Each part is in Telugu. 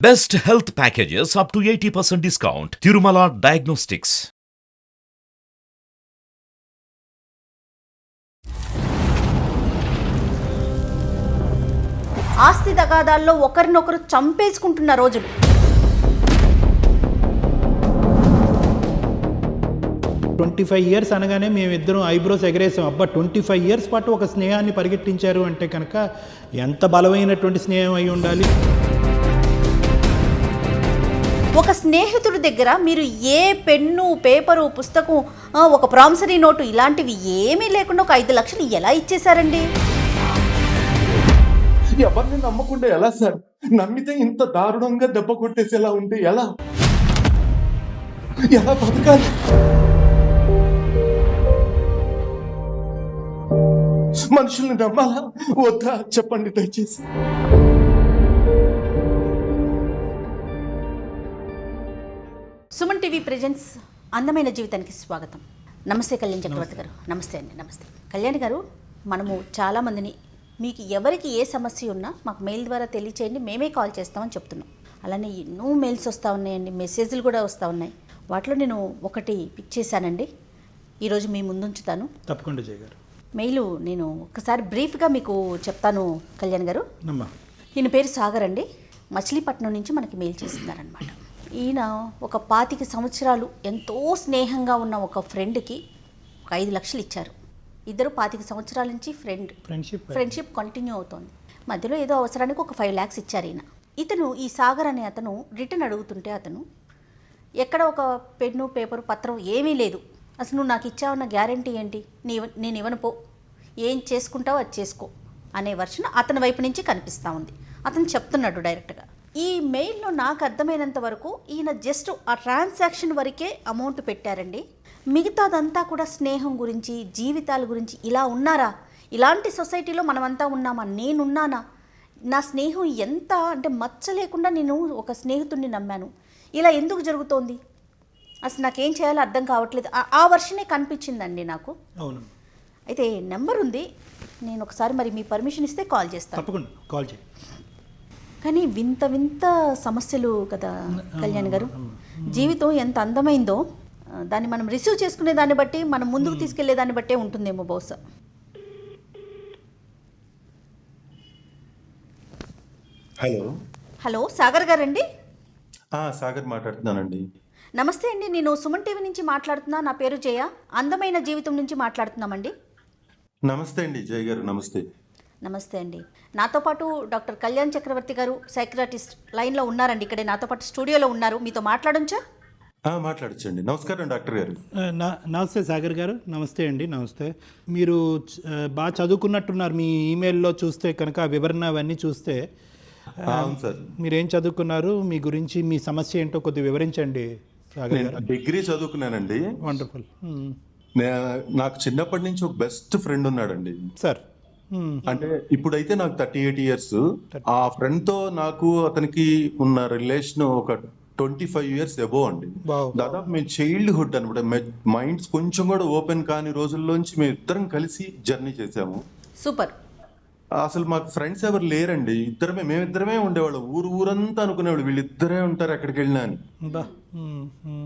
Best health packages up to 80% discount. Tirumala Diagnostics. ఆస్తి తగాదాల్లో ఒకరినొకరు చంపేసుకుంటున్న రోజులు ట్వంటీ ఫైవ్ ఇయర్స్ అనగానే మేమిద్దరం ఐబ్రోస్ ఎగరేసాం అబ్బా ట్వంటీ ఫైవ్ ఇయర్స్ పాటు ఒక స్నేహాన్ని పరిగెట్టించారు అంటే కనుక ఎంత బలమైనటువంటి స్నేహం అయి ఉండాలి ఒక స్నేహితుడి దగ్గర మీరు ఏ పెన్ను పేపరు పుస్తకం ఒక ప్రామిసరీ నోటు ఇలాంటివి ఏమీ లేకుండా ఒక ఐదు లక్షలు ఎలా ఇచ్చేశారండి? ఎవరిని నమ్మకుండా ఎలా సార్? నమ్మితే ఇంత దారుణంగా దెబ్బ కొట్టేసేలా ఉంటే ఎలా? ఎలా బతకాలి? మనుషుల్ని నమ్మాలా? వద్దా? చెప్పండి దయచేసి. సుమన్ టీవీ ప్రెజెంట్స్ అందమైన జీవితానికి స్వాగతం. నమస్తే కళ్యాణ్ చక్రవర్తి గారు. నమస్తే అండి నమస్తే. కళ్యాణ్ గారు మనము చాలామందిని మీకు ఎవరికి ఏ సమస్య ఉన్నా మాకు మెయిల్ ద్వారా తెలియచేయండి మేమే కాల్ చేస్తామని చెప్తున్నాం. అలానే ఎన్నో మెయిల్స్ వస్తూ ఉన్నాయండి మెసేజ్లు కూడా వస్తూ ఉన్నాయి. వాటిలో నేను ఒకటి పిక్ చేశానండి. ఈరోజు మీ ముందుంచుతాను. తప్పకుండా చేయగారు మెయిల్ నేను ఒకసారి బ్రీఫ్గా మీకు చెప్తాను కళ్యాణ్ గారు. ఈయన పేరు సాగర్ అండి. మచిలీపట్నం నుంచి మనకి మెయిల్ చేస్తున్నారనమాట ఈయన ఒక పాతిక సంవత్సరాలు ఎంతో స్నేహంగా ఉన్న ఒక ఫ్రెండ్కి ఒక ఐదు లక్షలు ఇచ్చారు. ఇద్దరు పాతిక సంవత్సరాల నుంచి ఫ్రెండ్ ఫ్రెండ్షిప్ ఫ్రెండ్షిప్ కంటిన్యూ అవుతోంది. మధ్యలో ఏదో అవసరానికి ఒక ఫైవ్ ల్యాక్స్ ఇచ్చారు ఈయన. ఇతను ఈ సాగర్ అనే అతను రిటర్న్ అడుగుతుంటే అతను ఎక్కడ ఒక పెన్ను పేపరు పత్రం ఏమీ లేదు. అసలు నువ్వు నాకు ఇచ్చావన్న గ్యారంటీ ఏంటి? నీ నేను ఇవ్వను పో. ఏం చేసుకుంటావో అది చేసుకో. అనే వర్షన్ అతని వైపు నుంచి కనిపిస్తూ ఉంది. అతను చెప్తున్నాడు డైరెక్ట్గా. ఈ మెయిల్లో నాకు అర్థమైనంత వరకు ఈయన జస్ట్ ఆ ట్రాన్సాక్షన్ వరకే అమౌంట్ పెట్టారండి. మిగతాదంతా కూడా స్నేహం గురించి జీవితాల గురించి ఇలా ఉన్నారా? ఇలాంటి సొసైటీలో మనమంతా ఉన్నామా? నేనున్నానా? నా స్నేహం ఎంత? అంటే మచ్చ లేకుండా నేను ఒక స్నేహితుడిని నమ్మాను. ఇలా ఎందుకు జరుగుతోంది? అసలు నాకేం చేయాలో అర్థం కావట్లేదు. ఆ- వర్షనే కనిపించిందండి నాకు. అవును. అయితే నెంబర్ ఉంది. నేను ఒకసారి మరి మీ పర్మిషన్ ఇస్తే కాల్ చేస్తాను. తప్పకుండా. కాల్ చేయి. కానీ వింత వింత సమస్యలు కదా కళ్యాణ్ గారు. జీవితం ఎంత అందమైందో దాన్ని మనం రిసీవ్ చేసుకునే దాన్ని బట్టి మనం ముందుకు తీసుకెళ్ళే దాన్ని బట్టే ఉంటుందేమో బహుశా. హలో. హలో సాగర్ గారండి? ఆ సాగర్ మాట్లాడుతున్నానండి. నమస్తే అండి నేను సుమన్ టీవీ నుంచి మాట్లాడుతున్నా నా పేరు జయ. అందమైన జీవితం నుంచి మాట్లాడుతున్నామండి. నమస్తే అండి జయ్ గారు నమస్తే. నమస్తే అండి. నాతో పాటు డాక్టర్ కళ్యాణ్ చక్రవర్తి గారు సైక్రాటిస్ట్ లైన్లో ఉన్నారండి. ఇక్కడే నాతో పాటు స్టూడియోలో ఉన్నారు. మీతో మాట్లాడొచ్చా ఆ మాట్లాడచ్చండి. నమస్కారం డాక్టర్ గారు. నమస్తే సాగర్ గారు. నమస్తే అండి నమస్తే. మీరు బాగా చదువుకున్నట్టున్నారు. మీ ఈమెయిల్లో చూస్తే కనుక ఆ వివరణ అవన్నీ చూస్తే ఆ, అవును సార్. మీరేం చదువుకున్నారు? మీ గురించి మీ సమస్య ఏంటో కొద్దిగా వివరించండి సాగర్ నేను గారు. డిగ్రీ చదువుకున్నానండి. వండర్ఫుల్. నాకు చిన్నప్పటి నుంచి ఒక బెస్ట్ ఫ్రెండ్ ఉన్నాడండి. సార్. అంటే ఇప్పుడైతే నాకు థర్టీ ఎయిట్ ఇయర్స్. ఆ ఫ్రెండ్తో నాకు అతనికి ఉన్న రిలేషన్ ఒక ట్వంటీ ఫైవ్ ఇయర్స్ ఎబో అండి. దాదాపు మేము చైల్డ్హుడ్ అనమాట మైండ్స్ కొంచెం కూడా ఓపెన్ కాని రోజుల్లోంచి మేము ఇద్దరం కలిసి జర్నీ చేసాము. సూపర్. అసలు మాకు ఫ్రెండ్స్ ఎవరు లేరండి. ఇద్దరమే మేమిద్దరమే ఉండేవాళ్ళం. ఊరు ఊరంతా అనుకునేవాళ్ళు. వీళ్ళిద్దరే ఉంటారు ఎక్కడికి వెళ్ళినా అని.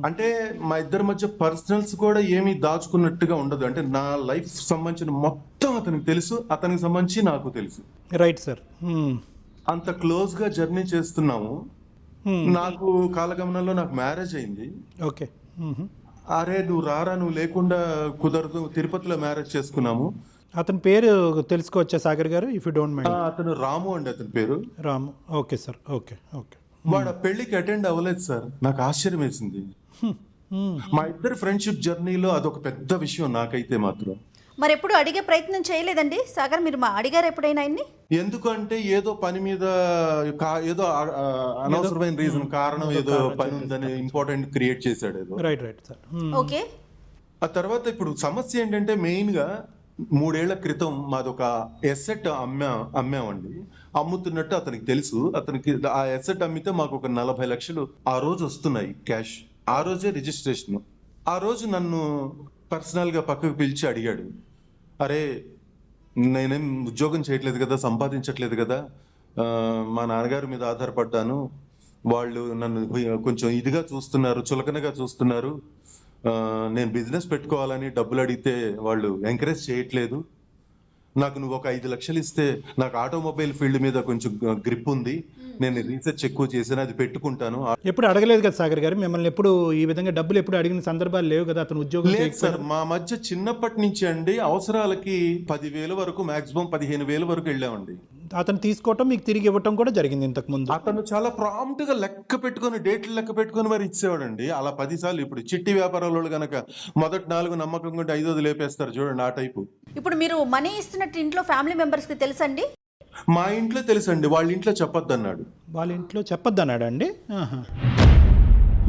అంటే మా ఇద్దరి మధ్య పర్సనల్స్ కూడా ఏమీ దాచుకున్నట్టుగా ఉండదు. అంటే నా లైఫ్ సంబంధించిన మొత్తం అతనికి తెలుసు. అతనికి సంబంధించి నాకు తెలుసు. Right sir. అంత క్లోజ్గా జర్నీ చేస్తున్నాము. నాకు కాలగమనంలో నాకు మ్యారేజ్ అయింది. ఓకే. అరే నువ్వు రారా నువ్వు లేకుండా కుదరదు. తిరుపతిలో మ్యారేజ్ చేసుకున్నాము. అతని పేరు తెలుసుకోవచ్చా సాగర్ గారు ఇఫ్ యూ డోంట్ మైండ్ అతను రాము అండి అతని పేరు. Ramu. Okay sir. Okay okay. వాడు పెళ్ళికి అటెండ్ అవ్వలేదు సార్. నాకు ఆశ్చర్యం వేసింది. మా ఇద్దరి ఫ్రెండ్షిప్ జర్నీలో అదొక పెద్ద విషయం నాకైతే మాత్రం. మరి ఎప్పుడు అడిగే ప్రయత్నం చేయలేదండి? సాగర్ మీరు మా అడిగారు ఎప్పుడైనా ఆయన్ని? ఎందుకంటే ఏదో పని మీద కా- ఏదో అనవసరమైన రీజన్ కారణం ఏదో పని ఉందని ఇంపార్టెంట్ క్రియేట్ చేశాడు ఏదో. Right right sir. ఓకే. ఆ తర్వాత ఇప్పుడు సమస్య ఏంటంటే మెయిన్గా మూడేళ్ళ క్రితం మాదొక ఎసెట్ అమ్మా అమ్మామండి. అమ్ముతున్నట్టు అతనికి తెలుసు. అతనికి ఆ ఎసెట్ అమ్మితే మాకు ఒక నలభై లక్షలు ఆ రోజు వస్తున్నాయి క్యాష్. ఆ రోజే రిజిస్ట్రేషన్. ఆ రోజు నన్ను పర్సనల్గా పక్కకు పిలిచి అడిగాడు. అరే నేనేం ఉద్యోగం చేయట్లేదు కదా సంపాదించట్లేదు కదా మా నాన్నగారి మీద ఆధారపడ్డాను. వాళ్ళు నన్ను కొంచెం ఇదిగా చూస్తున్నారు చులకనగా చూస్తున్నారు. నేను బిజినెస్ పెట్టుకోవాలని డబ్బులు అడిగితే వాళ్ళు ఎంకరేజ్ చేయట్లేదు. నాకు నువ్వు ఒక ఐదు లక్షలు ఇస్తే నాకు ఆటోమొబైల్ ఫీల్డ్ మీద కొంచెం గ్రిప్ ఉంది. నేను రీసెర్చ్ ఎక్కువ చేశాను అది పెట్టుకుంటాను. ఎప్పుడు అడగలేదు కదా సాగర్ గారు మిమ్మల్ని ఎప్పుడు ఈ విధంగా డబ్బులు ఎప్పుడు అడిగిన సందర్భాలు లేవు కదా అతను ఉద్యోగం లేదు. సార్ మా మధ్య చిన్నప్పటి నుంచి అండి అవసరాలకి పదివేల వరకు మాక్సిమం పదిహేను వేల వరకు వెళ్ళామండి. అతను తీసుకోవటం మీకు తిరిగి ఇవ్వటం కూడా జరిగింది ఇంతకు ముందు అతను చాలా ప్రాంప్ట్గా లెక్క పెట్టుకొని డేట్లు లెక్క పెట్టుకొని మరి ఇచ్చేవాడండి. అలా పది సార్లు ఇప్పుడు చిట్టి వ్యాపారాల వాళ్ళు గనక మొదటి నాలుగు నమ్మకం ఉంటే ఐదోది లేపేస్తారు చూడండి ఆ టైపు. ఇప్పుడు మీరు మనీ ఇస్తున్నట్టు ఇంట్లో ఫ్యామిలీ మెంబర్స్కి తెలుసండి? మా ఇంట్లో తెలుసండి వాళ్ళ ఇంట్లో చెప్పొద్దు అన్నాడు వాళ్ళ ఇంట్లో చెప్పొద్దు అన్నాడు అండి ఆహా.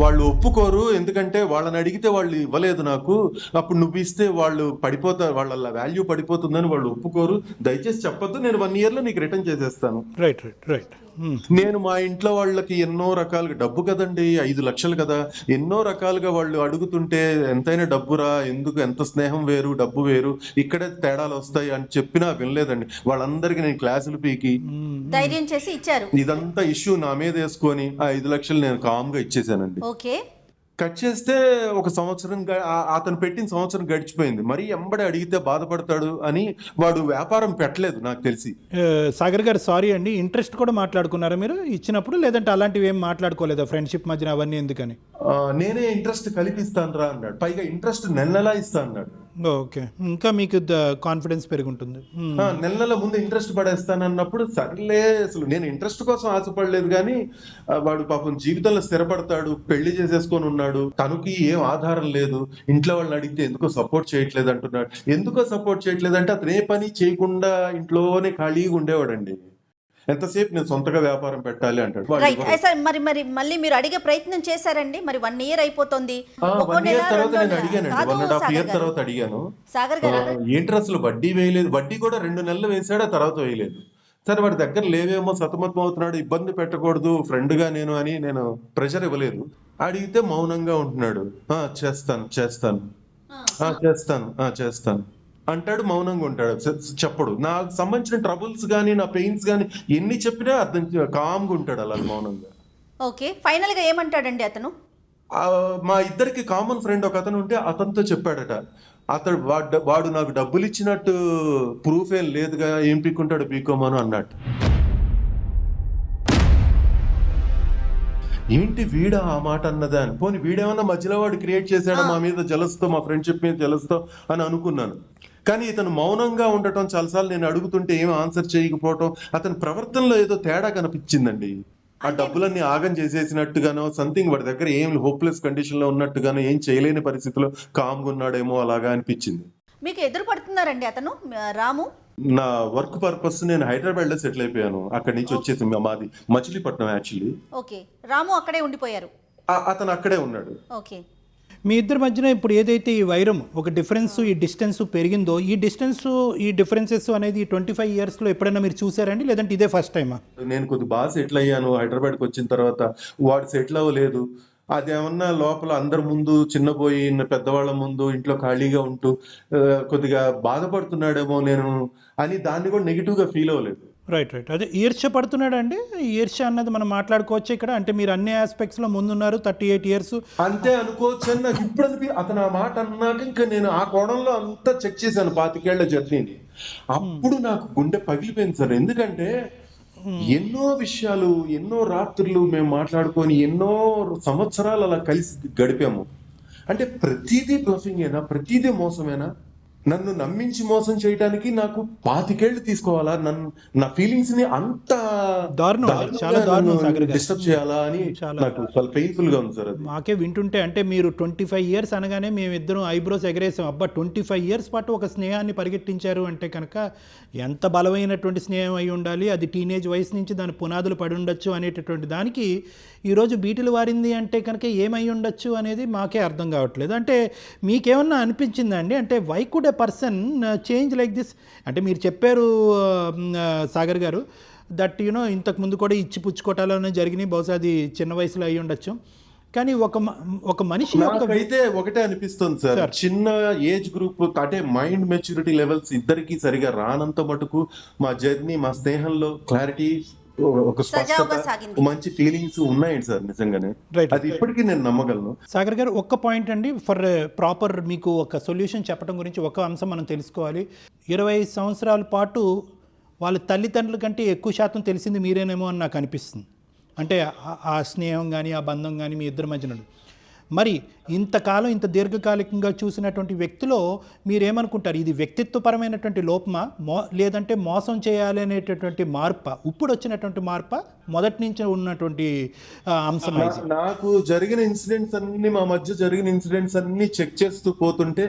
వాళ్ళు ఒప్పుకోరు ఎందుకంటే వాళ్ళని అడిగితే వాళ్ళు ఇవ్వలేదు నాకు. అప్పుడు నువ్వు ఇస్తే వాళ్ళు పడిపోతారు వాళ్ళ వాల్యూ పడిపోతుందని వాళ్ళు ఒప్పుకోరు. దయచేసి చెప్పొద్దు నేను వన్ ఇయర్లో నీకు రిటర్న్ చేసేస్తాను. రైట్ రైట్ రైట్ నేను మా ఇంట్లో వాళ్ళకి ఎన్నో రకాలుగా డబ్బు కదండి ఐదు లక్షలు కదా. ఎన్నో రకాలుగా వాళ్ళు అడుగుతుంటే ఎంతైనా డబ్బురా ఎందుకు ఎంత స్నేహం వేరు డబ్బు వేరు ఇక్కడే తేడాలు వస్తాయి అని చెప్పినా వినలేదండి. వాళ్ళందరికీ నేను క్లాసులు పీకి. ధైర్యం చేసి ఇచ్చారు. ఇదంతా ఇష్యూ నా మీద వేసుకొని ఆ ఐదు లక్షలు నేను కామ్గా ఇచ్చేసానండి. ఓకే. కట్ చేస్తే ఒక సంవత్సరం అతను పెట్టిన సంవత్సరం గడిచిపోయింది. మరి ఎంబడి అడిగితే బాధపడతాడు అని వాడు వ్యాపారం పెట్టలేదు నాకు తెలిసి. సాగర్ గారు సారీ అండి. ఇంట్రెస్ట్ కూడా మాట్లాడుకున్నారా మీరు? ఇచ్చినప్పుడు లేదంటే అలాంటివి ఏం మాట్లాడుకోలేదా ఫ్రెండ్షిప్ మధ్యన అవన్నీ ఎందుకని? నేనే ఇంట్రెస్ట్ కలిపిస్తాను రా అన్నాడు. పైగా ఇంట్రెస్ట్ నెల నెలా ఇస్తా అన్నాడు ఓకే. ఇంకా మీకు కాన్ఫిడెన్స్ పెరుగుంటుంది. Hmm. నెల నెల ముందు ఇంట్రెస్ట్ పడేస్తాను అన్నప్పుడు సర్లే అసలు నేను ఇంట్రెస్ట్ కోసం ఆశపడలేదు కానీ వాడు పాపం జీవితంలో స్థిరపడతాడు పెళ్ళి చేసేసుకొని ఉన్నాడు తనకి ఏం ఆధారం లేదు ఇంట్లో వాళ్ళని అడిగితే ఎందుకో సపోర్ట్ చేయట్లేదు అంటున్నాడు. ఎందుకో సపోర్ట్ చేయట్లేదు అంటే అతను ఏ పని చేయకుండా ఇంట్లోనే ఖాళీగా ఉండేవాడండి. ఎంతసేపు నేను సొంతగా వ్యాపారం పెట్టాలి అంటాడు? సార్ మరి మరి మళ్ళీ మీరు అడిగే ప్రయత్నం చేశారండి. మరి వన్ ఇయర్ అయిపోతుంది. వన్ ఇయర్ తర్వాత రెండో నేను నెల. అడిగానండి కాదు వన్ అండ్ హాఫ్ ఇయర్. తర్వాత అడిగాను. సాగర్ గారు ఏంటి అసలు వడ్డీ వేయలేదు? వడ్డీ కూడా రెండు నెలలు వేసాడు ఆ తర్వాత వేయలేదు? సరే వాడి దగ్గర లేవేమో సతమతం అవుతున్నాడు ఇబ్బంది పెట్టకూడదు ఫ్రెండ్గా నేను అని నేను ప్రెషర్ ఇవ్వలేదు. అడిగితే మౌనంగా ఉంటున్నాడు. ఆ చేస్తాను చేస్తాను. ఆ చేస్తాను ఆ చేస్తాను. అంటాడు మౌనంగా ఉంటాడు. చెప్పడు. నాకు సంబంధించిన ట్రబుల్స్ కానీ నా పెయిన్స్ కానీ ఎన్ని చెప్పినా అర్థం కామ్గా ఉంటాడు అలా మౌనంగా. ఓకే. ఫైనల్గా ఏమంటాడండి అతను? మా ఇద్దరికి కామన్ ఫ్రెండ్ ఒక అతను ఉంటే అతనితో చెప్పాడట. అతడు వాడు వాడు నాకు డబ్బులు ఇచ్చినట్టు ప్రూఫ్ ఏం లేదుగా ఏం పీక్కుంటాడు పీకోమను అన్నట్టు ఏంటి వీడా ఆ మాట అన్నదా అని. పోనీ వీడేమన్నా మధ్యలో వాడు క్రియేట్ చేశాడా మా మీద జలస్తో మా ఫ్రెండ్షిప్ మీద జలస్తో అని అనుకున్నాను. కానీ ఇతను మౌనంగా ఉండటం చాలాసార్లు నేను అడుగుతుంటే ఏం ఆన్సర్ చేయకపోవటం అతని ప్రవర్తనలో ఏదో తేడా కనిపించిందండి. ఆ డబ్బులన్నీ ఆగం చేసేసినట్టుగానో సంథింగ్ వాడి దగ్గర ఏం హోప్లెస్ కండిషన్లో ఉన్నట్టుగానో ఏం చేయలేని పరిస్థితిలో కామ్గా ఉన్నాడేమో అలాగా అనిపించింది. మీకు ఎదురు పడుతున్నారండి అతను రాము? నా వర్క్ పర్పస్ నేను హైదరాబాద్లో సెటిల్ అయిపోయాను. అక్కడి నుంచి వచ్చేసి మాది మచిలీపట్నం యాక్చువల్లీ ఓకే. రాము అక్కడే ఉండిపోయారు. అతను అక్కడే ఉన్నాడు. ఓకే. మీ ఇద్దరి మధ్యన ఇప్పుడు ఏదైతే ఈ వైరం ఒక డిఫరెన్స్ ఈ డిస్టెన్స్ పెరిగిందో ఈ డిస్టెన్స్ ఈ డిఫరెన్సెస్ అనేది ట్వంటీ ఫైవ్ ఇయర్స్లో ఎప్పుడైనా మీరు చూసారండి? లేదంటే ఇదే ఫస్ట్ టైమా నేను కొద్ది బాగా సెటిల్ అయ్యాను. హైదరాబాద్కి వచ్చిన తర్వాత వాడు సెటిల్ అవ్వలేదు. అదేమన్నా లోపల అందరి ముందు చిన్నపోయి పెద్దవాళ్ళ ముందు ఇంట్లో ఖాళీగా ఉంటూ కొద్దిగా బాధపడుతున్నాడేమో నేను అని దాన్ని కూడా నెగిటివ్గా ఫీల్ అవ్వలేదు. Right right. అదే ఈర్ష్య పడుతున్నాడు అండి ఈర్ష్య అన్నది మనం మాట్లాడుకోవచ్చు ఇక్కడ. అంటే మీరు అన్ని ఆస్పెక్ట్స్లో ముందున్నారు థర్టీ ఎయిట్ ఇయర్స్ అంతే అనుకోవచ్చు అని నాకు ఇప్పుడు అనిపి అతను ఆ మాట అన్నాక ఇంకా నేను ఆ కోణంలో అంతా చెక్ చేశాను పాతికేళ్ళ జర్నీని అప్పుడు నాకు గుండె పగిలిపోయింది సార్. ఎందుకంటే Hmm. ఎన్నో విషయాలు ఎన్నో రాత్రులు మేము మాట్లాడుకొని ఎన్నో సంవత్సరాలు అలా కలిసి గడిపాము. అంటే ప్రతిదీ బ్లఫింగేనా ప్రతిదీ మోసమేనా? నన్ను నమ్మించి మోసం చేయడానికి నాకు పాతికేళ్ళు తీసుకోవాలా? నన్ను నా ఫీలింగ్స్ని అంత. డిస్టర్బ్ చేయాలా అని. నాకు చాలా పెయిన్ఫుల్గా ఉంది సార్ అది. మాకే వింటుంటే అంటే మీరు ట్వంటీ ఫైవ్ ఇయర్స్ అనగానే మేము ఇద్దరం ఐబ్రోస్ ఎగరేసాం. అబ్బా ట్వంటీ ఫైవ్ ఇయర్స్ పాటు ఒక స్నేహాన్ని పరిగెట్టించారు అంటే కనుక ఎంత బలమైనటువంటి స్నేహం అయి ఉండాలి? అది టీనేజ్ వయసు నుంచి దాని పునాదులు పడి ఉండొచ్చు అనేటటువంటి దానికి ఈరోజు బీటులు వారింది అంటే కనుక ఏమై ఉండొచ్చు అనేది మాకే అర్థం కావట్లేదు. అంటే మీకేమన్నా అనిపించిందా అండి? అంటే why a person change like this అంటే మీరు చెప్పారు ఆ, సాగర్ గారు దట్ యూనో ఇంతకు ముందు కూడా ఇచ్చి పుచ్చుకోటాలోనే జరిగినాయి బహుశా అది చిన్న వయసులో అయి ఉండొచ్చు. కానీ ఒక ఒక మనిషి నాకైతే ఒకటే అనిపిస్తుంది సార్. చిన్న ఏజ్ గ్రూప్ అంటే మైండ్ మెచ్యూరిటీ లెవెల్స్ ఇద్దరికి సరిగా రానంత మటుకు మా జర్నీ మా స్నేహంలో క్లారిటీ ఒక. మంచి ఫీలింగ్స్ ఉన్నాయండి సార్ నిజంగానే. Right. అది ఇప్పటికీ నేను నమ్మగలను. సాగర్ గారు ఒక్క పాయింట్ అండి. ఫర్ ప్రాపర్ మీకు ఒక సొల్యూషన్ చెప్పడం గురించి ఒక అంశం మనం తెలుసుకోవాలి. ఇరవై ఐదు సంవత్సరాల పాటు వాళ్ళ తల్లిదండ్రుల కంటే ఎక్కువ శాతం తెలిసింది మీరేనేమో అని నాకు అనిపిస్తుంది. అంటే ఆ- ఆ స్నేహం కానీ ఆ బంధం కానీ మీ ఇద్దరి మధ్యన మరి ఇంతకాలం ఇంత దీర్ఘకాలికంగా చూసినటువంటి వ్యక్తిలో మీరేమనుకుంటారు? ఇది వ్యక్తిత్వపరమైనటువంటి లోపమా? మో లేదంటే మోసం చేయాలి అనేటటువంటి మార్ప? ఇప్పుడు వచ్చినటువంటి మార్ప మొదటి నుంచి ఉన్నటువంటి అంశం నాకు జరిగిన ఇన్సిడెంట్స్ అన్ని మా మధ్య జరిగిన ఇన్సిడెంట్స్ అన్ని చెక్ చేస్తూ పోతుంటే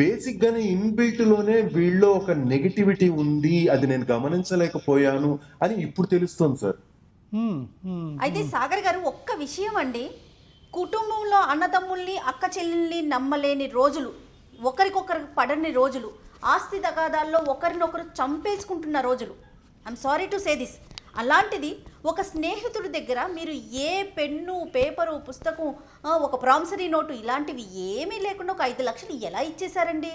బేసిక్ గానే ఇన్బిల్ట్లోనే వీళ్ళలో ఒక నెగిటివిటీ ఉంది అది నేను గమనించలేకపోయాను అని ఇప్పుడు తెలుస్తుంది సార్. అయితే సాగర్ గారు ఒక్క విషయం అండి. కుటుంబంలో అన్నదమ్ముల్ని అక్క చెల్లెల్ని నమ్మలేని రోజులు ఒకరికొకరికి పడని రోజులు ఆస్తి తగాదాల్లో ఒకరినొకరు చంపేసుకుంటున్న రోజులు. I'm sorry to say this అలాంటిది ఒక స్నేహితుడి దగ్గర మీరు ఏ పెన్ను పేపరు పుస్తకం ఒక ప్రామిసరీ నోటు ఇలాంటివి ఏమీ లేకుండా ఒక ఐదు లక్షలు ఎలా ఇచ్చేశారండి?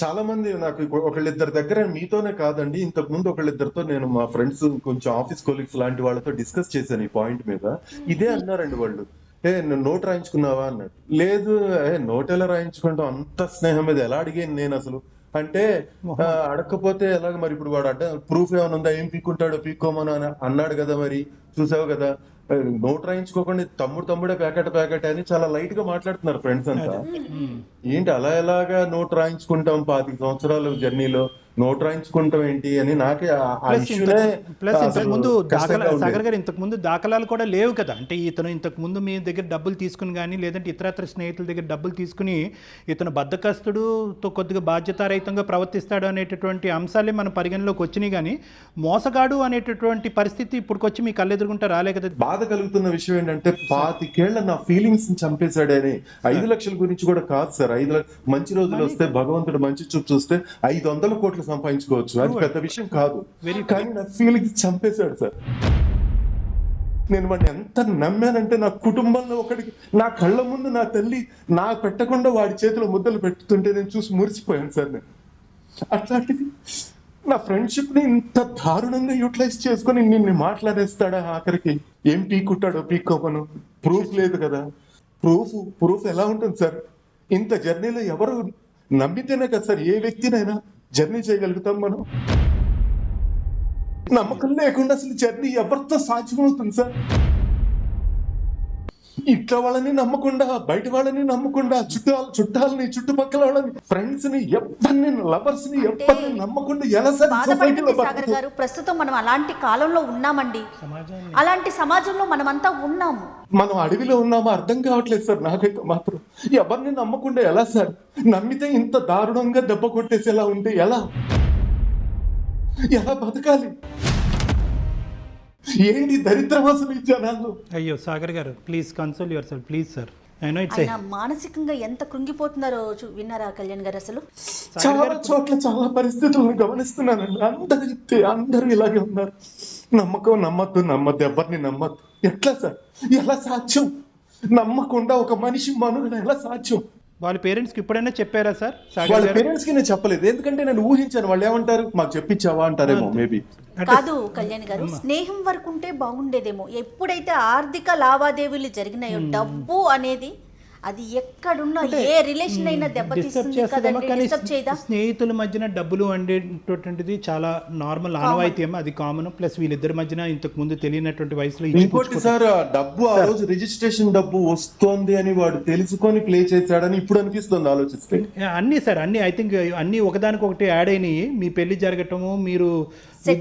చాలా మంది నాకు ఒకళ్ళిద్దరి దగ్గర మీతోనే కాదండి. ఇంతకు ముందు ఒకళ్ళిద్దరితో నేను మా ఫ్రెండ్స్ కొంచెం ఆఫీస్ కొలీగ్స్ లాంటి వాళ్ళతో డిస్కస్ చేశాను ఈ పాయింట్ మీద. ఇదే అన్నారండి వాళ్ళు. ఏ నువ్వు నోట్ రాయించుకున్నావా అన్నాడు లేదు ఏ నోట్ ఎలా రాయించుకుంటాం అంత స్నేహం మీద ఎలా అడిగాను నేను అసలు? అంటే అడగకపోతే ఎలాగ మరి ఇప్పుడు వాడు అడ్డ ప్రూఫ్ ఏమైనా ఉందా? ఏం పీక్కుంటాడో పీక్కోమని అని అన్నాడు కదా మరి. చూసావు కదా? నోట్ రాయించుకోకుండా తమ్ముడు తమ్ముడే ప్యాకెట్ ప్యాకెట్ అని చాలా లైట్గా మాట్లాడుతున్నారు ఫ్రెండ్స్ అంతా. ఏంటి అలా ఎలాగా నోట్ రాయించుకుంటాం పాతిక సంవత్సరాలు జర్నీలో? నోట్ రాయించుకుంటాం ఏంటి అని నాకే ప్లస్ ఇంతకు ముందు. సాగర్ గారు ఇంతకు ముందు దాఖలాలు కూడా లేవు కదా. అంటే ఇతను ఇంతకు ముందు మీ దగ్గర డబ్బులు తీసుకుని కానీ లేదంటే ఇతరత్ర స్నేహితుల దగ్గర డబ్బులు తీసుకుని ఇతను బద్దకస్తుడుతో కొద్దిగా బాధ్యతారహితంగా ప్రవర్తిస్తాడు అనేటటువంటి అంశాలే మన పరిగణలోకి వచ్చినాయి కానీ మోసగాడు అనేటటువంటి పరిస్థితి ఇప్పుడుకొచ్చి మీ కళ్ళెదురుగుంటే రాలే కదా. బాధ కలుగుతున్న విషయం ఏంటంటే పాతికేళ్ళ నా ఫీలింగ్స్ని చంపేశాడని ఐదు లక్షల గురించి కూడా కాదు సార్. ఐదు మంచి రోజులు వస్తే భగవంతుడు మంచి చూపు చూస్తే ఐదు వందల కోట్లు సంపాదించుకోవచ్చు. అది పెద్ద విషయం కాదు. కానీ నా ఫీలింగ్స్ చంపేశాడు సార్. నేను వాడిని ఎంత నమ్మానంటే నా కుటుంబంలో ఒకడికి నా కళ్ళ ముందు నా తల్లి నా పెట్టకుండా వాడి చేతిలో ముద్దలు పెట్టుతుంటే నేను చూసి మురిసిపోయాను సార్ నేను. అట్లాంటిది నా ఫ్రెండ్షిప్ని ఇంత దారుణంగా యూటిలైజ్ చేసుకొని నిన్ను మాట్లాడేస్తాడా ఆఖరికి? ఏం పీక్కుంటాడో పీక్కోమను ప్రూఫ్ లేదు కదా. ప్రూఫ్ ప్రూఫ్ ఎలా ఉంటుంది సార్? ఇంత జర్నీలో ఎవరు నమ్మితేనే కదా సార్? ఏ వ్యక్తినైనా జర్నీ చేయగలుగుతాం మనం. నమ్మకం లేకుండా అసలు జర్నీ ఎవరితో సాధ్యమవుతుంది సార్? ఇంట్లో వాళ్ళని నమ్మకుండా బయట వాళ్ళని నమ్మకుండా చుట్టాల చుట్టాలని చుట్టుపక్కల వాళ్ళని ఫ్రెండ్స్ని ఎవరిని లవర్స్ని ఎవరిని నమ్మకుండా ఎలా సాగర్ గారు. ప్రస్తుతం మనం అలాంటి కాలంలో ఉన్నామండి. అలాంటి సమాజంలో మనమంతా ఉన్నాము. మనం అడవిలో ఉన్నామో? అర్థం కావట్లేదు సార్ నాకైతే మాత్రం. ఎవరిని నమ్మకుండా ఎలా సార్? నమ్మితే ఇంత దారుణంగా దెబ్బ కొట్టేసేలా ఉంటే ఎలా? ఎలా బతకాలి? ఏంటి దరిద్రం అసలు ఈ జనాల్లో అయ్యో సాగర్ గారు please console yourself please sir I know it's ఆయన మానసికంగా ఎంత కృంగిపోతున్నారో చూ- విన్నారా కళ్యాణ్ గారు అసలు? చాలా చోట్ల చాలా పరిస్థితులను గమనిస్తున్నానండి. అందరూ ఇంతే అందరూ ఇలాగే ఉన్నారు. నమ్మకం నమ్మద్దు నమ్మద్దు ఎవరిని నమ్మద్దు. ఎట్లా సార్? ఎలా సాధ్యం? నమ్మకుండా ఒక మనిషి మనుగడ ఎలా సాధ్యం? వాళ్ళ పేరెంట్స్కి ఇప్పుడైనా చెప్పారా సార్? వాళ్ళ పేరెంట్స్కి నేను చెప్పలేదు. ఎందుకంటే నేను ఊహించాను. వాళ్ళు ఏమంటారు? మాకు చెప్పించావా? అంటారేమో మేబీ. కాదు కళ్యాణ్ గారు స్నేహం వరకు ఉంటే బాగుండేదేమో. ఎప్పుడైతే ఆర్థిక లావాదేవీలు జరిగినాయో డబ్బు అనేది అది ఎక్కడున్నా ఏ రిలేషన్ అయినా దెబ్బతీస్తుంది కదండి? చేయదా? స్నేహితుల మధ్యన డబ్బులు అండేటటువంటిది చాలా నార్మల్ ఆనవాయితీ ఏమో అది కామన్ ప్లస్ వీళ్ళిద్దరి మధ్యన ఇంతకు ముందు తెలియనటువంటి వయసులో ఇంకోటి సార్ డబ్బు ఆ రోజు రిజిస్ట్రేషన్ డబ్బు వస్తోంది అని వాడు తెలుసుకొని ప్లే చేశాడని ఇప్పుడు అనిపిస్తుంది ఆలోచిస్తే. అన్నీ సార్ అన్నీ ఐ థింక్ అన్నీ ఒకదానికొకటి యాడ్ అయినాయి. మీ పెళ్ళి జరగటము మీరు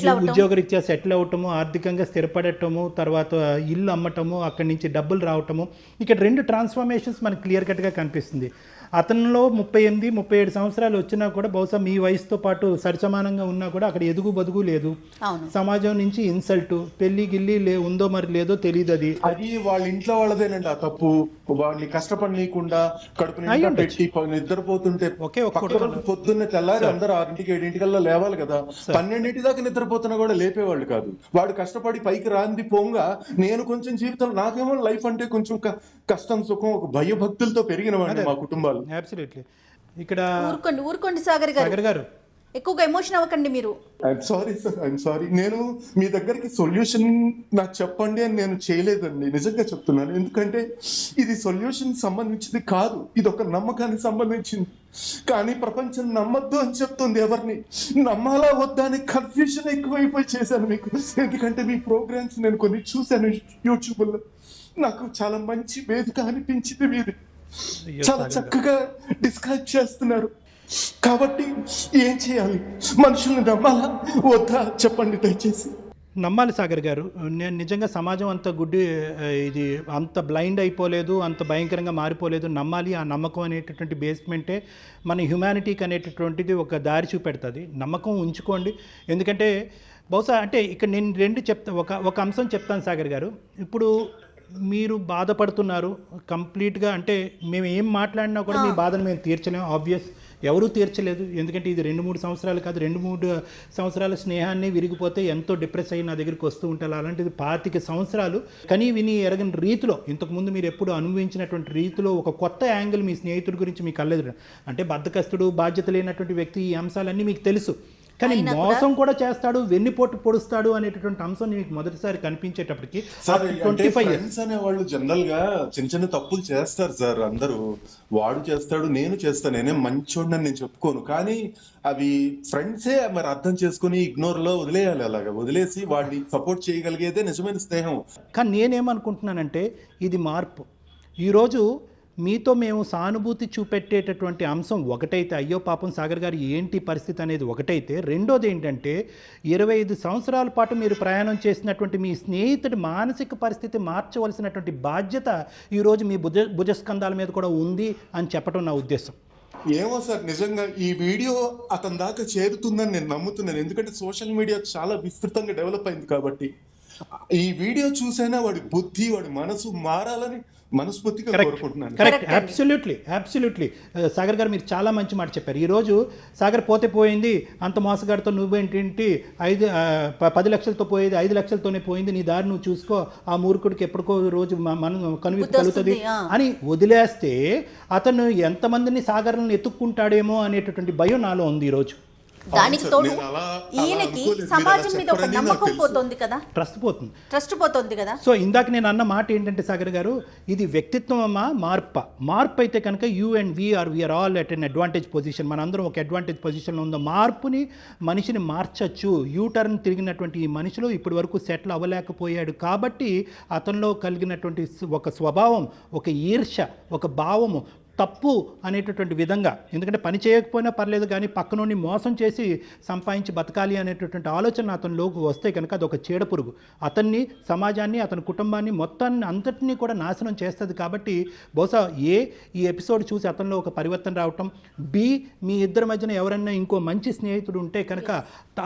అవ్వటం. ఉద్యోగరీత్యా సెటిల్ అవ్వటము ఆర్థికంగా స్థిరపడటము తర్వాత ఇల్లు అమ్మటము అక్కడి నుంచి డబ్బులు రావటము ఇక్కడ రెండు ట్రాన్స్ఫర్మేషన్స్ మనకి క్లియర్ కట్గా కనిపిస్తుంది అతనిలో ముప్పై ఎనిమిది ముప్పై ఏడు సంవత్సరాలు వచ్చినా కూడా బహుశా మీ వయసుతో పాటు సరిసమానంగా ఉన్నా కూడా అక్కడ ఎదుగు బదుగు లేదు. అవును. సమాజం నుంచి ఇన్సల్ట్ పెళ్ళి గిల్లి లే ఉందో మరి లేదో తెలియదు అది. అది వాళ్ళ ఇంట్లో వాళ్ళదేనండి ఆ తప్పు. వాళ్ళని కష్టపడనీయకుండా కడుపు నిండా. పెట్టి నిద్రపోతుంటే ఒకే రోజు పొద్దున్నే తెల్లారి అందరూ ఆరింటికి ఏడింటికల్లా లేవాలి కదా. పన్నెండింటి దాకా నిద్రపోతున్నా కూడా లేపేవాళ్ళు కాదు. వాడు కష్టపడి పైకి రాంది పోంగా నేను కొంచెం జీవితం నాకేమో లైఫ్ అంటే కొంచెం కష్టం సుఖం ఒక భయభక్తులతో పెరిగిన వాడిని మా కుటుంబాలు. అబ్సల్యూట్లీ ఇక్కడ ఊరుకోండి ఊరుకోండి సాగర్ గారు. సాగర్ గారు. ఎక్కువగా ఎమోషన్ అవ్వకండి మీరు. I'm sorry sir I'm sorry నేను మీ దగ్గరికి సొల్యూషన్ నాకు చెప్పండి అని నేను చేయలేదండి. నిజంగా చెప్తున్నాను. ఎందుకంటే ఇది సొల్యూషన్ సంబంధించింది కాదు. ఇది ఒక నమ్మకానికి సంబంధించింది. కానీ ప్రపంచం నమ్మద్దు అని చెప్తుంది ఎవరిని. నమ్మాలా వద్దా అని కన్ఫ్యూజన్ ఎక్కువైపోయి చేశాను మీకు. ఎందుకంటే మీ ప్రోగ్రామ్స్ నేను కొన్ని చూశాను యూట్యూబ్లో. నాకు చాలా మంచి వేదిక అనిపించింది మీది. చాలా చక్కగా డిస్క్రైబ్ చేస్తున్నారు. కాబట్టి ఏం చేయాలి? మనుషుల్ని నమ్మాలా? వద్దా? చెప్పండి దయచేసి. నమ్మాలి సాగర్ గారు. నేను నిజంగా సమాజం అంత గుడ్డి ఇది అంత బ్లైండ్ అయిపోలేదు అంత భయంకరంగా మారిపోలేదు. నమ్మాలి ఆ నమ్మకం అనేటటువంటి బేస్మెంటే మన హ్యుమానిటీకి అనేటటువంటిది ఒక దారి చూపెడుతుంది. నమ్మకం ఉంచుకోండి. ఎందుకంటే బహుశా అంటే ఇక్కడ నేను రెండు చెప్తా ఒక ఒక అంశం చెప్తాను సాగర్ గారు. ఇప్పుడు మీరు బాధపడుతున్నారు కంప్లీట్గా అంటే మేము ఏం మాట్లాడినా కూడా మీ బాధను మేము తీర్చలేము. ఆబ్వియస్ ఎవరూ తీర్చలేదు. ఎందుకంటే ఇది రెండు మూడు సంవత్సరాలు కాదు రెండు మూడు సంవత్సరాల స్నేహాన్ని విరిగిపోతే ఎంతో డిప్రెస్ అయ్యి నా దగ్గరికి వస్తూ ఉంటారు. అలాంటిది పాతిక సంవత్సరాలు కనీ విని ఎరగని రీతిలో ఇంతకుముందు మీరు ఎప్పుడు అనుభవించినటువంటి రీతిలో ఒక కొత్త యాంగిల్ మీ స్నేహితుడి గురించి మీకు కలదు అంటే బద్దకస్తుడు బాధ్యత లేనటువంటి వ్యక్తి ఈ అంశాలన్నీ మీకు తెలుసు. కానీ మోసం కూడా చేస్తాడు వెన్నుపోటు పొడుస్తాడు అనేటటువంటి అంశం మీకు మొదటిసారి కనిపించేటప్పటికి ట్వంటీ ఫైవ్ ఇయర్స్ అనే వాళ్ళు జనరల్గా చిన్న చిన్న తప్పులు చేస్తారు సార్ అందరూ. వాడు చేస్తాడు నేను చేస్తాను నేనే మంచోడిని నేను చెప్పుకోను. కానీ అవి ఫ్రెండ్సే మరి అర్థం చేసుకుని ఇగ్నోర్లో వదిలేయాలి అలాగా. వదిలేసి వాడిని సపోర్ట్ చేయగలిగేదే నిజమైన స్నేహం. కానీ నేనేమనుకుంటున్నానంటే ఇది మార్పు. ఈరోజు మీతో మేము సానుభూతి చూపెట్టేటటువంటి అంశం ఒకటైతే అయ్యో పాపం సాగర్ గారు ఏంటి పరిస్థితి అనేది ఒకటైతే రెండోది ఏంటంటే ఇరవై ఐదు సంవత్సరాల పాటు మీరు ప్రయాణం చేసినటువంటి మీ స్నేహితుడి మానసిక పరిస్థితి మార్చవలసినటువంటి బాధ్యత ఈరోజు మీ భుజ భుజస్కంధాల మీద కూడా ఉంది అని చెప్పడం నా ఉద్దేశం. ఏమో సార్ నిజంగా ఈ వీడియో అతని దాకా చేరుతుందని నేను నమ్ముతున్నాను. ఎందుకంటే సోషల్ మీడియా చాలా విస్తృతంగా డెవలప్ అయింది కాబట్టి. ఈ వీడియో చూసైనా వాడి బుద్ధి వాడి మనసు మారాలని మనస్ఫూర్తిగా కోరుకుంటున్నాను. కరెక్ట్. అబ్సల్యూట్లీ అబ్సల్యూట్లీ సాగర్ గారు మీరు చాలా మంచి మాట చెప్పారు. ఈరోజు సాగర్ పోతే పోయింది అంత మోసగాడితో నువ్వేంటి ఐదు పది లక్షలతో పోయేది ఐదు లక్షలతోనే పోయింది నీ దారి నువ్వు చూసుకో ఆ మూర్ఖుడికి ఎప్పటికో రోజు మనం బుద్ధి కలుగుతుంది. అని వదిలేస్తే అతను ఎంతమందిని సాగర్లను ఎత్తుక్కుంటాడేమో అనేటటువంటి భయం నాలో ఉంది ఈరోజు. దానికి తోడు ఈయనకి సమాజం మీద ఒక నమ్మకం. పోతుంది కదా? ట్రస్ట్ పోతుంది. ట్రస్ట్ పోతుంది కదా? సో ఇందాక నేను అన్న మాట ఏంటంటే సాగర్ గారు ఇది వ్యక్తిత్వమా మార్ప. మార్పు అయితే కనుక you and we're we're all at an advantage position మనందరం ఒక అడ్వాంటేజ్ పొజిషన్లో ఉందో మార్పుని మనిషిని మార్చచ్చు. యూ టర్న్ తిరిగినటువంటి ఈ మనిషిలో ఇప్పటి వరకు సెటిల్ అవ్వలేకపోయాడు. కాబట్టి అతనిలో కలిగినటువంటి ఒక స్వభావం ఒక ఈర్ష్య ఒక భావము తప్పు అనేటటువంటి విధంగా. ఎందుకంటే పని చేయకపోయినా పర్లేదు కానీ పక్కనుండి మోసం చేసి సంపాదించి బతకాలి అనేటటువంటి ఆలోచన అతనిలోకి వస్తే కనుక అది ఒక చీడ పురుగు. అతన్ని సమాజాన్ని అతని కుటుంబాన్ని మొత్తాన్ని అంతటినీ కూడా నాశనం చేస్తుంది కాబట్టి బహుశా ఏ ఈ ఎపిసోడ్ చూసి అతనిలో ఒక పరివర్తన రావటం బి మీ ఇద్దరి మధ్యన ఎవరైనా ఇంకో మంచి స్నేహితుడు ఉంటే కనుక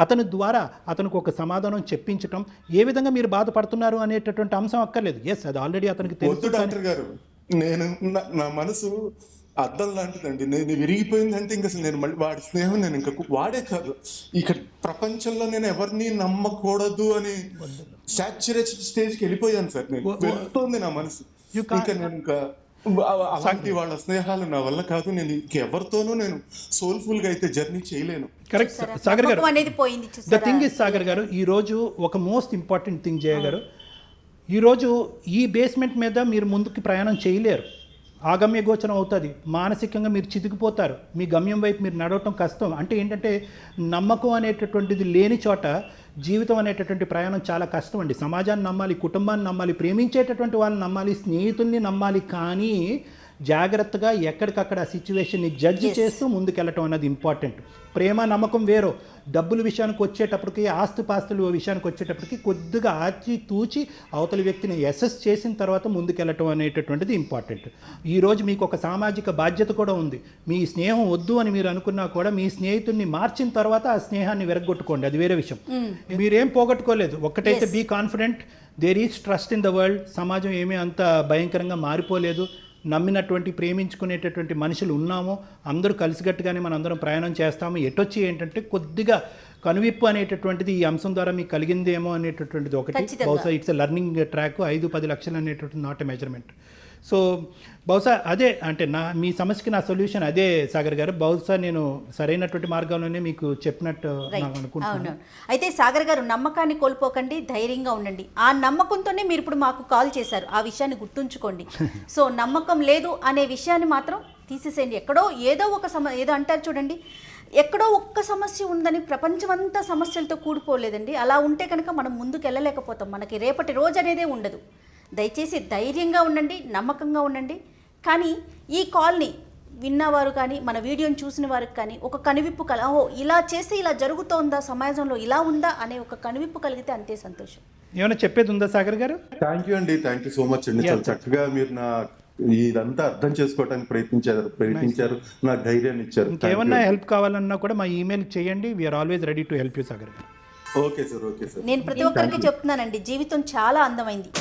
అతని ద్వారా అతనికి ఒక సమాధానం చెప్పించటం ఏ విధంగా మీరు బాధపడుతున్నారు అనేటటువంటి అంశం అక్కర్లేదు. ఎస్ అది ఆల్రెడీ అతనికి తెలుసు డాక్టర్ గారు నేను నా- నా మనసు అద్దం లాంటిదండి. నేను విరిగిపోయిందంటే ఇంకా అసలు నేను మళ్ళీ వాడి స్నేహం నేను ఇంకా వాడే కాదు. ఇక్కడ ప్రపంచంలో నేను ఎవరిని నమ్మకూడదు అని సాచురేషన్ స్టేజ్కి వెళ్ళిపోయాను సార్ నేను. వెళ్తోంది నా మనసు. ఇంకా నేను ఇంకా అలాంటి వాళ్ళ స్నేహాలు నా వల్ల కాదు. నేను ఇంకెవరితోనూ నేను సోల్ఫుల్గా అయితే జర్నీ చేయలేను. కరెక్ట్? సాగర్ గారు ద? థింగ్ ఇస్ సాగర్ గారు ఈరోజు ఒక మోస్ట్ ఇంపార్టెంట్ థింగ్ జయ గారు ఈరోజు ఈ బేస్మెంట్ మీద మీరు ముందుకు ప్రయాణం చేయలేరు. ఆగమ్య గోచరం అవుతుంది. మానసికంగా మీరు చితికిపోతారు. మీ గమ్యం వైపు మీరు నడవటం కష్టం. అంటే ఏంటంటే నమ్మకం అనేటటువంటిది లేని చోట జీవితం అనేటటువంటి ప్రయాణం చాలా కష్టం అండి. సమాజాన్ని నమ్మాలి కుటుంబాన్ని నమ్మాలి ప్రేమించేటటువంటి వాళ్ళని నమ్మాలి స్నేహితుల్ని నమ్మాలి కానీ జాగ్రత్తగా ఎక్కడికక్కడ ఆ సిచ్యువేషన్ని జడ్జి. చేస్తూ ముందుకెళ్ళటం అన్నది ఇంపార్టెంట్ ప్రేమ నమ్మకం వేరు. డబ్బుల విషయానికి వచ్చేటప్పటికి ఆస్తి పాస్తుల విషయానికి వచ్చేటప్పటికి కొద్దిగా ఆచి తూచి అవతలి వ్యక్తిని అసెస్ చేసిన తర్వాత ముందుకెళ్ళటం అనేటటువంటిది ఇంపార్టెంట్ ఈరోజు మీకు ఒక సామాజిక బాధ్యత కూడా ఉంది. మీ స్నేహం వద్దు అని మీరు అనుకున్నా కూడా మీ స్నేహితుడిని మార్చిన తర్వాత ఆ స్నేహాన్ని విరగొట్టుకోండి అది వేరే విషయం. మీరేం పోగొట్టుకోలేదు. ఒక్కటైతే. Be confident there is trust in the world సమాజం ఏమీ అంత భయంకరంగా మారిపోలేదు. నమ్మినటువంటి ప్రేమించుకునేటటువంటి మనుషులు ఉన్నాము అందరూ కలిసికట్టుగానే మనం అందరం ప్రయాణం చేస్తాము. ఎటొచ్చి ఏంటంటే కొద్దిగా కనువిప్పు అనేటటువంటిది ఈ అంశం ద్వారా మీకు కలిగిందేమో అనేటటువంటిది ఒకటి. బహుశా ఇట్స్ లెర్నింగ్ ట్రాక్ ఐదు పది లక్షలు అనేటటువంటి నాట్ ఎ మెజర్మెంట్. సో బహుశా అదే అంటే నా మీ సమస్యకి నా సొల్యూషన్ అదే సాగర్ గారు. బహుశా నేను సరైనటువంటి మార్గంలోనే మీకు చెప్పినట్టు అనుకుంటున్నాను. అయితే సాగర్ గారు నమ్మకాన్ని కోల్పోకండి ధైర్యంగా ఉండండి. ఆ నమ్మకంతోనే మీరు ఇప్పుడు మాకు కాల్ చేశారు ఆ విషయాన్ని గుర్తుంచుకోండి. సో నమ్మకం లేదు అనే విషయాన్ని మాత్రం తీసేసేయండి. ఎక్కడో ఏదో ఒక సమ ఏదో అంటారు చూడండి ఎక్కడో ఒక్క సమస్య ఉందని ప్రపంచమంతా సమస్యలతో కూడిపోలేదండి. అలా ఉంటే కనుక మనం ముందుకు వెళ్ళలేకపోతాం మనకి రేపటి రోజు అనేదే ఉండదు. దయచేసి ధైర్యంగా ఉండండి నమ్మకంగా ఉండండి. కానీ ఈ కాల్ని విన్నవారు కానీ మన వీడియోని చూసిన వారికి కానీ ఒక కనువిప్పు కల ఓ ఇలా చేస్తే ఇలా జరుగుతోందా సమాజంలో ఇలా ఉందా అనే ఒక కనువిప్పు కలిగితే అంతే సంతోషం. ఏమైనా చెప్పేది ఉందా సాగర్ గారు? థ్యాంక్ యూ అండి థ్యాంక్ యూ సో మచ్ అండి. చాలా చక్కగా మీరు నా ఇదంతా అర్థం చేసుకోవడానికి ప్రయత్నించారు ప్రయత్నించారు నాకు ధైర్యాన్ని ఇచ్చారు. ఇంకేమన్నా హెల్ప్ కావాలన్నా కూడా మా ఈమెయిల్ చేయండి we're always ready to help you Sagar గారు. ఓకే సార్ ఓకే సార్ నేను ప్రతి ఒక్కరికి చెప్తున్నానండి జీవితం చాలా అందమైంది.